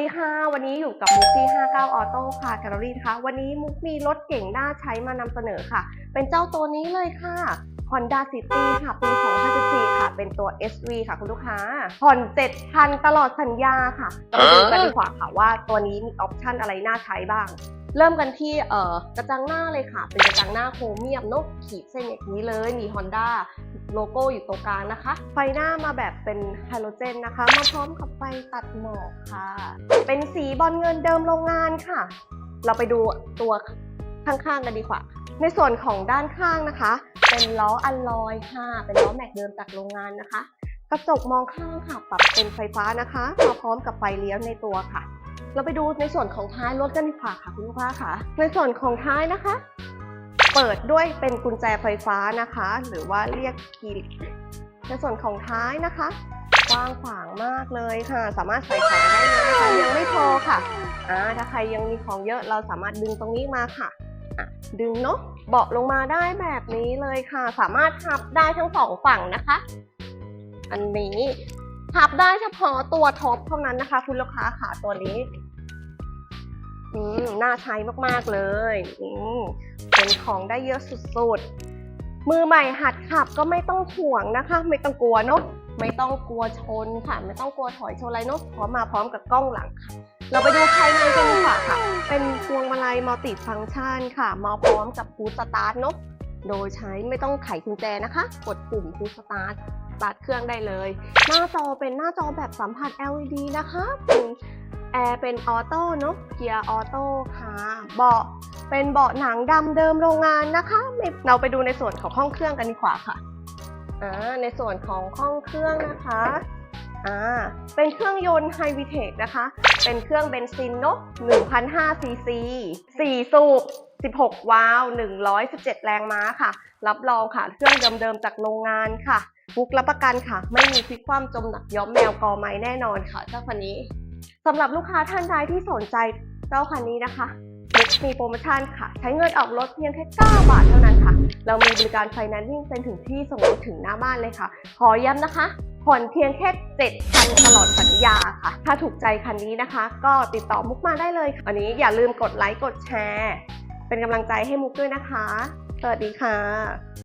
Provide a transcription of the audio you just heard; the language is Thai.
ดีค่ะ วันนี้อยู่กับมุกที่ 59 Auto ค่ะแกลเลอรี่นะคะวันนี้มุกมีรถเก่งน่าใช้มานำเสนอค่ะ เป็นเจ้าตัวนี้เลยค่ะ Honda City ค่ะ ปี 2014 ค่ะ เป็นตัว SV ค่ะคุณลูกค้า ผ่อน 7,000 ตลอดสัญญาค่ะเรามาดูกันดีกว่าค่ะว่าตัวนี้มีออปชันอะไรน่าใช้บ้าง เริ่มกันที่เอ่อกระจังหน้าเลยค่ะ เป็นกระจังหน้าโครเมียมเนกขีดเส้นอย่างนี้เลย มี Honda โลโก้อยู่ตรงกลางนะคะ ไฟหน้ามาแบบเป็นไฮโลเจนนะคะ มาพร้อมกับไฟตัดหมอกค่ะ เป็นสีบอลเงินเดิมโรงงานค่ะ เราไปดูตัวข้างๆกันดีกว่า ในส่วนของด้านข้างนะคะ เป็นล้ออัลลอยค่ะ เป็นล้อแม็กเดิมจากโรงงานนะคะ กระจกมองข้างค่ะปรับเป็นไฟฟ้านะคะ มาพร้อมกับไฟเลี้ยวในตัวค่ะ เราไปดูในส่วนของท้ายรถกันดีกว่าค่ะคุณลูกค้าค่ะ ในส่วนของท้ายนะคะ เปิดด้วยเป็นกุญแจไฟฟ้านะคะ หรือว่าเรียกคีย์ในส่วนของท้ายนะคะกว้างขวางมากเลยค่ะ สามารถใส่ของได้เลยค่ะยังไม่พอค่ะอ่าถ้าใครยังมีของเยอะเราสามารถดึงตรงนี้มาค่ะะดึงเนาะเบาะลงมาได้แบบนี้เลยค่ะ สามารถพับได้ทั้งสองฝั่งนะคะ อันนี้พับได้เฉพาะตัวท็อปเท่านั้นนะคะ คุณลูกค้าค่ะตัวนี้ อืมน่าใช้มากๆเลยอืมเป็นของได้เยอะสุดๆ มือใหม่หัดขับก็ไม่ต้องห่วงนะคะ ไม่ต้องกลัวเนอะไม่ต้องกลัวชนค่ะ ไม่ต้องกลัวถอยชนอะไรเนอะพราะมมาพร้อมกับกล้องหลังค่ะ เราไปดูภายในกันดีกว่าค่ะ เป็นพวงมาลัยมัลติฟังก์ชันค่ะ มาพร้อมกับฟูสตาร์ทเนอะโดยใช้ไม่ต้องไขกุญแจนะคะ กดปุ่มฟูสตาร์ทสตาร์ทเครื่องได้เลย หน้าจอเป็นหน้าจอแบบสัมผัส LED นะคะเป็น แอร์เป็นออโต้เนอะเกียร์ออโต้ค่ะ เบาะเป็นเบาะหนังดำเดิมโรงงานนะคะ เราไปดูในส่วนของห้องเครื่องกันดีกว่าค่ะอ่าในส่วนของห้องเครื่องนะคะอ่าเป็นเครื่องยนต์ไฮวิเทคนะคะ เป็นเครื่องเบนซินเนอะ1,500ซีซี4สูบ16 วาล์ว117 แรงม้าค่ะ รับรองค่ะ เครื่องเดิมๆจากโรงงานค่ะ บุกรับประกันค่ะ ไม่มีพลิกคว่ำจมหนักย้อมแมวกอไม้แน่นอนค่ะเจ้าคันนี้ สำหรับลูกค้าท่านใดที่สนใจเจ้าคันนี้นะคะบุกมีโปรโมชั่นค่ะ ใช้เงินออกรถเพียงแค่ 9 บาทเท่านั้นค่ะ เรามีบริการไฟแนนซ์เป็นถึงที่ส่งรถถึงหน้าบ้านเลยค่ะ ขอย้ำนะคะผ่อนเพียงแค่7,000ตลอดสัญญาค่ะ ถ้าถูกใจคันนี้นะคะ ก็ติดต่อมุกมาได้เลยค่ะวันนี้อย่าลืมกดไลค์กดแชร์ เป็นกำลังใจให้มุกด้วยนะคะ สวัสดีค่ะ